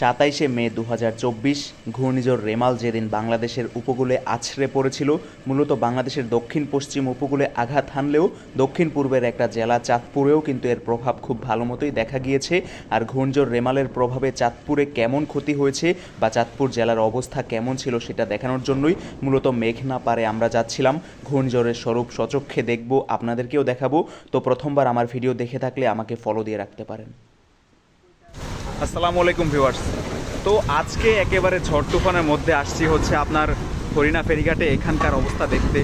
সাতাইশে মে দু হাজার চব্বিশ, ঘূর্ণিঝড় রেমাল যেদিন বাংলাদেশের উপকূলে আছড়ে পড়েছিল, মূলত বাংলাদেশের দক্ষিণ পশ্চিম উপকূলে আঘাত হানলেও দক্ষিণ পূর্বের একটা জেলা চাঁদপুরেও কিন্তু এর প্রভাব খুব ভালো মতোই দেখা গিয়েছে। আর ঘূর্ণিঝড় রেমালের প্রভাবে চাঁদপুরে কেমন ক্ষতি হয়েছে বা চাঁদপুর জেলার অবস্থা কেমন ছিল সেটা দেখানোর জন্যই মূলত মেঘনা পারে আমরা যাচ্ছিলাম। ঘূর্ণিঝড়ের স্বরূপ সচক্ষে দেখব, আপনাদেরকেও দেখাবো। তো প্রথমবার আমার ভিডিও দেখে থাকলে আমাকে ফলো দিয়ে রাখতে পারেন। আসসালামু আলাইকুম ভিউয়ার্স। তো আজকে একেবারে ঝড় তুফানের মধ্যে আসছি হচ্ছে আপনার হরিণা ফেরিঘাটে এখানকার অবস্থা দেখতে।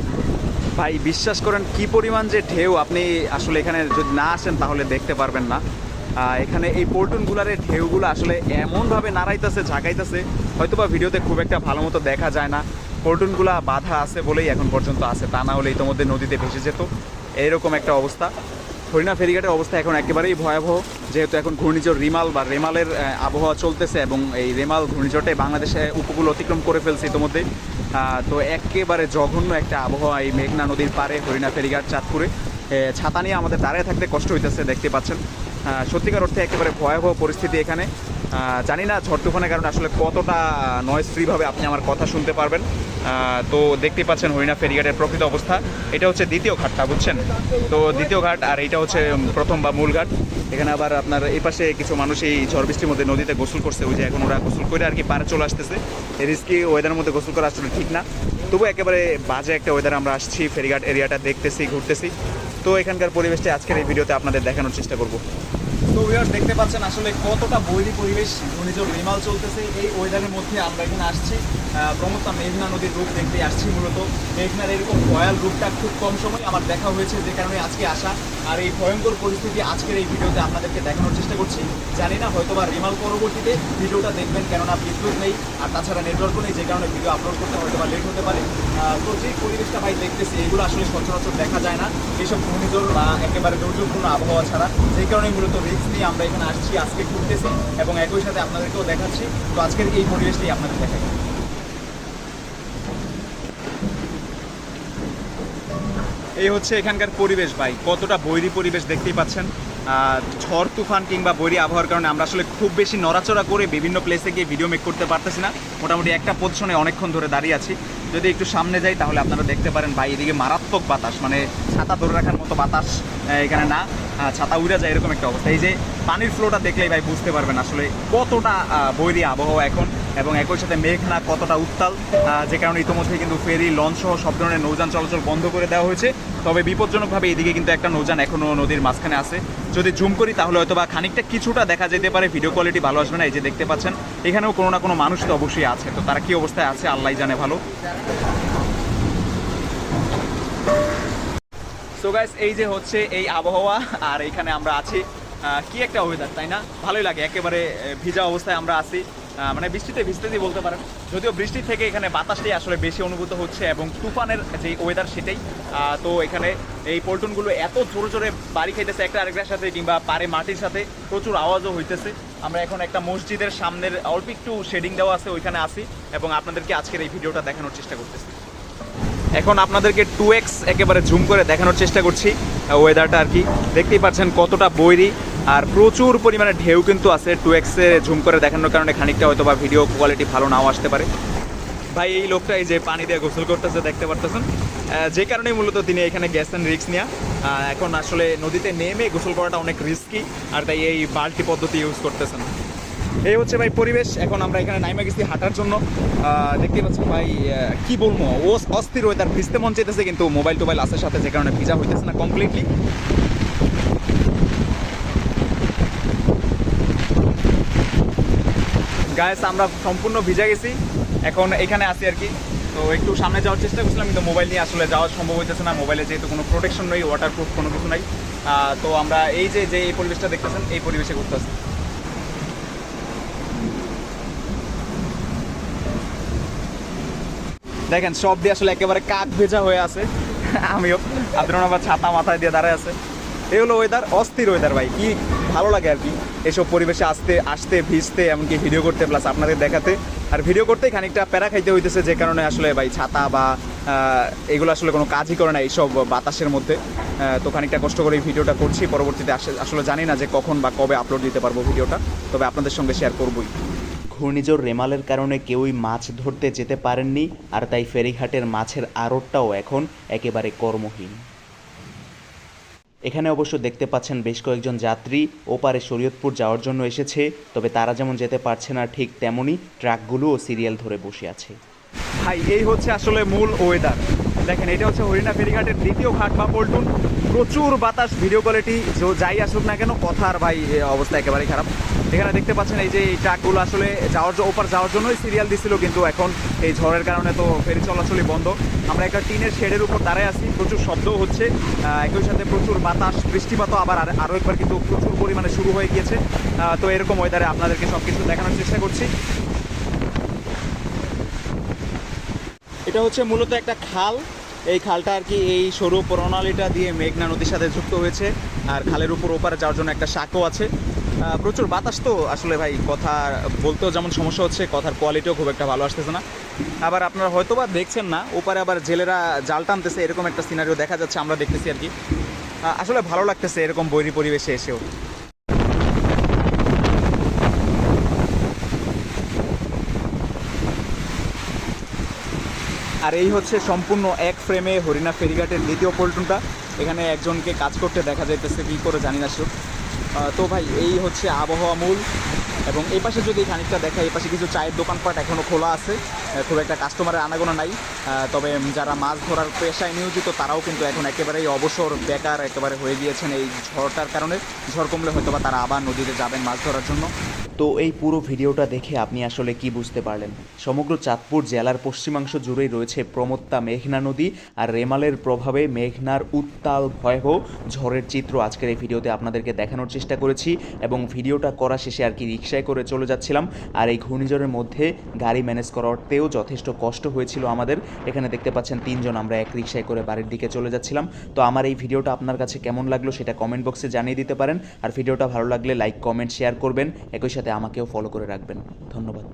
ভাই, বিশ্বাস করেন কি পরিমাণ যে ঢেউ, আপনি আসলে এখানে যদি না আসেন তাহলে দেখতে পারবেন না। এখানে এই পোর্টনগুলার ঢেউগুলো আসলে এমনভাবে নাড়াইতেছে, ঝাঁকাইতেছে হয়তো বা ভিডিওতে খুব একটা ভালো মতো দেখা যায় না। পোর্টনগুলা বাধা আছে বলেই এখন পর্যন্ত আছে, তা না হলে ইতোমধ্যে নদীতে ভেসে যেত। এইরকম একটা অবস্থা। হরিণা ফেরিঘাটের অবস্থা এখন একেবারেই ভয়াবহ, যেহেতু এখন ঘূর্ণিঝড় রিমাল বা রেমালের আবহাওয়া চলতেছে এবং এই রেমাল ঘূর্ণিঝড়টে বাংলাদেশে উপকূল অতিক্রম করে ফেলছে ইতিমধ্যে। তো একেবারে জঘন্য একটা আবহাওয়া এই মেঘনা নদীর পারে হরিণা ফেরিঘাট চাঁদপুরে। ছাতা নিয়ে আমাদের দাঁড়িয়ে থাকতে কষ্ট হইতেছে, দেখতে পাচ্ছেন। সত্যিকার অর্থে একেবারে ভয়াবহ পরিস্থিতি এখানে। জানি না ঝড় তুফানের কারণে আসলে কতটা নয়েজ ফ্রিভাবে আপনি আমার কথা শুনতে পারবেন। তো দেখতে পাচ্ছেন হরিণা ফেরিঘাটের প্রকৃত অবস্থা। এটা হচ্ছে দ্বিতীয় ঘাটটা বুঝছেন? তো দ্বিতীয় ঘাট, আর এটা হচ্ছে প্রথম বা মূল ঘাট। এখানে আবার আপনার এই পাশে কিছু মানুষ এই ঝড় বৃষ্টির মধ্যে নদীতে গোসল করছে। ওই যে এখন ওরা গোসল করে আর কি পারে চলে আসতেছে। রিস্কি ওয়েদারের মধ্যে গোসল করা আসলে ঠিক না। তবু একেবারে বাজে একটা ওয়েদার আমরা আসছি, ফেরিঘাট এরিয়াটা দেখতেছি, ঘুরতেছি। তো এখানকার পরিবেশটা আজকের এই ভিডিওতে আপনাদের দেখানোর চেষ্টা করব। তো ভিউয়ার্স দেখতে পাচ্ছেন আসলে কতটা বৈরী পরিবেশ ঘূর্ণিঝড় রিমাল চলতেছে। এই ওয়েদারের মধ্যে আমরা এখানে আসছি। প্রমত্তা মেঘনা নদীর রূপ দেখতে আসছি মূলত। মেঘনার এরকম ভয়াল রূপটা খুব কম সময় আমার দেখা হয়েছে যে কারণে আজকে আসা। আর এই ভয়ঙ্কর পরিস্থিতি আজকের এই ভিডিওতে আপনাদেরকে দেখানোর চেষ্টা করছি। জানি না হয়তোবা রিমাল পরবর্তীতে ভিডিওটা দেখবেন কেননা বিদ্যুৎ নেই আর তাছাড়া নেটওয়ার্কও নেই, যে কারণে ভিডিও আপলোড করতে হয়তো বা লেট হতে পারে। তো যে পরিবেশটা ভাই দেখতেছি, এগুলো আসলে সচরাচর দেখা যায় না। এইসব ঘূর্ণিঝড় বা একেবারে দুর্যোগপূর্ণ আবহাওয়া ছাড়া। সেই কারণে মূলত নিয়ে আমরা এখানে আসছি, আজকে ঘুরতেছি এবং একই সাথে আপনাদেরকেও দেখাচ্ছি। তো আজকের এই পরিবেশটাই আপনাদের দেখাই। এই হচ্ছে এখানকার পরিবেশ ভাই, কতটা বৈরী পরিবেশ দেখতেই পাচ্ছেন। ঝড়, তুফান কিংবা বৈরী আবহাওয়ার কারণে আমরা আসলে খুব বেশি নড়াচড়া করে বিভিন্ন প্লেসে গিয়ে ভিডিও মেক করতে পারতেছি না। মোটামুটি একটা পজিশনে অনেকক্ষণ ধরে দাঁড়িয়ে আছি। যদি একটু সামনে যাই তাহলে আপনারা দেখতে পারেন ভাই, এদিকে মারাত্মক বাতাস মানে ছাতা ধরে রাখার মতো বাতাস এখানে না। ছাতা উড়ে যায় এরকম একটা অবস্থা। এই যে পানির ফ্লোটা দেখলেই ভাই বুঝতে পারবেন আসলে কতটা বৈরী আবহাওয়া এখন এবং একই সাথে মেঘনা কতটা উত্তাল যে কারণে ইতিমধ্যে কিন্তু ফেরি, লঞ্চ সহ সব ধরনের নৌযান চলাচল বন্ধ করে দেওয়া হয়েছে। তবে বিপজ্জনকভাবে এদিকে কিন্তু একটা নৌযান এখনও নদীর মাঝখানে আছে। যদি জুম করি তাহলে হয়তো বা খানিকটা কিছুটা দেখা যেতে পারে ভিডিও কোয়ালিটি ভালো আসবে না, এই যে দেখতে পাচ্ছেন। এখানেও কোনো না কোনো মানুষ তো অবশ্যই আছে। তো তারা কি অবস্থায় আছে? আল্লাহ জানে ভালো। সো গাইস এই যে হচ্ছে এই আবহাওয়া, আর এখানে আমরা আছি। কি একটা ওয়েদার তাই না? ভালোই লাগে, একেবারে ভিজা অবস্থায় আমরা আছি। মানে বৃষ্টিতে ভিজতেই বলতে পারেন। যদিও বৃষ্টি থেকে এখানে বাতাসটাই আসলে বেশি অনুভূত হচ্ছে এবং তুফানের যে ওয়েদার সেটাই। তো এখানে এই পল্টনগুলো এত জোরে জোরে বাড়ি খাইতেছে একটা আরেকটার সাথে কিংবা পারে মাটির সাথে প্রচুর আওয়াজও হইতেছে। আমরা এখন একটা মসজিদের সামনের অল্প একটু শেডিং দেওয়া আছে, ওইখানে আসি এবং আপনাদেরকে আজকের এই ভিডিওটা দেখানোর চেষ্টা করতেছি। এখন আপনাদেরকে টু এক্স একেবারে ঝুম করে দেখানোর চেষ্টা করছি ওয়েদারটা আর কি। দেখতেই পাচ্ছেন কতটা বৈরী আর প্রচুর পরিমাণে ঢেউ কিন্তু আছে টু এক্সে ঝুম করে দেখানোর কারণে খানিকটা হয়তো বা ভিডিও কোয়ালিটি ভালো নাও আসতে পারে। ভাই এই লোকটা এই যে পানি দিয়ে গোসল করতেছে দেখতে পারতেছেন? যে কারণে মূলত তিনি এখানে গেছেন নিয়ে আহ, এখন আসলে নদীতে নেমে গোসল করাটা অনেক রিস্কি আর তাই এই বাল্টি পদ্ধতি ইউজ করতেছেন। এই হচ্ছে ভাই পরিবেশ। এখন আমরা এখানে নাইমা গেছি হাঁটার জন্য। দেখতে পাচ্ছি ভাই কি বলব ও অস্থির ওয়েদার ভিজতে মন চাইতেছে, কিন্তু মোবাইল টোবাইল আছে সাথে, যে কারণে ভিজা হইতেছে না কমপ্লিটলি গায়েস আমরা সম্পূর্ণ ভিজা গেছি। এখন এখানে আসি আর কি। তো একটু সামনে যাওয়ার চেষ্টা করছিলাম, কিন্তু মোবাইল নিয়ে আসলে যাওয়া সম্ভব হইতেছে না। মোবাইলে যেহেতু কোনো প্রোটেকশন নেই ওয়াটারপ্রুফ কোনো কিছু নাই। তো আমরা এই যে যে এই পরিবেশটা দেখতেছেন, এই পরিবেশে ঘুরতে ঘুরতেছি দেখেন, সব দিয়ে আসলে একেবারে কাক ভেজা হয়ে আছে। আমিও আপনার আবার ছাতা মাথায় দিয়ে দাঁড়ায় আছে। এই হলো ওয়েদার অস্থির ওয়েদার ভাই, কি ভালো লাগে আর কি। এসব পরিবেশে আসতে আসতে, ভিজতে, এমনকি ভিডিও করতে প্লাস আপনাদের দেখাতে। আর ভিডিও করতেই খানিকটা প্যারা খাইতে হইতেছে, যে কারণে আসলে ভাই ছাতা বা এগুলো আসলে কোনো কাজই করে না এইসব বাতাসের মধ্যে। তো খানিকটা কষ্ট করে এই ভিডিওটা করছি। পরবর্তীতে আসে- আসলে জানি না যে কখন বা কবে আপলোড দিতে পারব ভিডিওটা তবে আপনাদের সঙ্গে শেয়ার করবোই। ঘূর্ণিঝড় রেমালের কারণে কেউই মাছ ধরতে যেতে পারেননি, আর তাই ফেরিঘাটের মাছের আড়তটাও এখন একেবারে কর্মহীন। এখানে অবশ্য দেখতে পাচ্ছেন বেশ কয়েকজন যাত্রী, ওপারে শরীয়তপুর যাওয়ার জন্য এসেছে, তবে তারা যেমন যেতে পারছে না ঠিক তেমনই ট্রাকগুলোও সিরিয়াল ধরে বসে আছে। ভাই, এই হচ্ছে আসলে মূল ওয়েদার দেখেন, এটা হচ্ছে হরিণা ফেরিঘাটের দ্বিতীয় ঘাট বা পল্টন প্রচুর বাতাস ভিডিও কোয়ালিটি যাই আসুক না কেন, কথার ভাই অবস্থা একেবারেই খারাপ। এখানে দেখতে পাচ্ছেন এই যে এই ট্রাকগুলো আসলে যাওয়ার ওপার যাওয়ার জন্যই সিরিয়াল দিছিল, কিন্তু এখন এই ঝড়ের কারণে তো ফেরি চলাচলই বন্ধ। আমরা একটা টিনের শেডের উপর দাঁড়ায় আছি, প্রচুর শব্দও হচ্ছে। একই সাথে প্রচুর বাতাস, বৃষ্টিপাতও আবার আর- আরও একবার কিন্তু প্রচুর পরিমাণে শুরু হয়ে গিয়েছে। তো এরকম ওয়েদারে আপনাদেরকে সব কিছু দেখানোর চেষ্টা করছি। এটা হচ্ছে মূলত একটা খাল। এই খালটা আর কি এই সরু প্রণালীটা দিয়ে মেঘনা নদীর সাথে যুক্ত হয়েছে আর খালের উপর ওপারে যাওয়ার জন্য একটা শাকও আছে। প্রচুর বাতাস তো আসলে ভাই, কথা বলতেও যেমন সমস্যা হচ্ছে, কথার কোয়ালিটিও খুব একটা ভালো আসতেছে না। আবার আপনারা হয়তো বা দেখছেন না, ওপারে আবার জেলেরা জাল টানতেছে, এরকম একটা সিনারিও দেখা যাচ্ছে, আমরা দেখতেছি আর কি। আসলে ভালো লাগতেছে এরকম বৈরী পরিবেশে এসেও। আর এই হচ্ছে সম্পূর্ণ এক ফ্রেমে হরিণা ফেরিঘাটের দ্বিতীয় পল্টনটা। এখানে একজনকে কাজ করতে দেখা যাইতেছে, কী করে জানি না শুধু তো ভাই, এই হচ্ছে আবহাওয়া মূল। এবং এই পাশে যদি খানিকটা দেখা এই পাশে কিছু চায়ের দোকানপাট এখনও খোলা আছে। খুব একটা কাস্টমারের আনাগোনা নাই। তবে যারা মাছ ধরার পেশায় নিয়োজিত, তারাও কিন্তু এখন একেবারেই অবসর বেকার একেবারে হয়ে গিয়েছেন এই ঝড়টার কারণে। ঝড় কমলে হয়তো বা তারা আবার নদীতে যাবেন মাছ ধরার জন্য। তো এই পুরো ভিডিওটা দেখে আপনি আসলে কি বুঝতে পারলেন? সমগ্র চাঁদপুর জেলার পশ্চিমাংশ জুড়েই রয়েছে প্রমত্তা মেঘনা নদী আর রেমালের প্রভাবে মেঘনার উত্তাল ভয়াবহ ঝড়ের চিত্র আজকের এই ভিডিওতে আপনাদেরকে দেখানোর চেষ্টা করেছি এবং ভিডিওটা করা শেষে আর কি রিক্সায় করে চলে যাচ্ছিলাম। আর এই ঘূর্ণিঝড়ের মধ্যে গাড়ি ম্যানেজ করতেও যথেষ্ট কষ্ট হয়েছিল আমাদের। এখানে দেখতে পাচ্ছেন তিনজন, আমরা এক রিক্সায় করে বাড়ির দিকে চলে যাচ্ছিলাম। তো আমার এই ভিডিওটা আপনার কাছে কেমন লাগল সেটা কমেন্ট বক্সে জানিয়ে দিতে পারেন। আর ভিডিওটা ভালো লাগলে লাইক, কমেন্ট, শেয়ার করবেন। একই সাথে আমাকেও ফলো করে রাখবেন। ধন্যবাদ।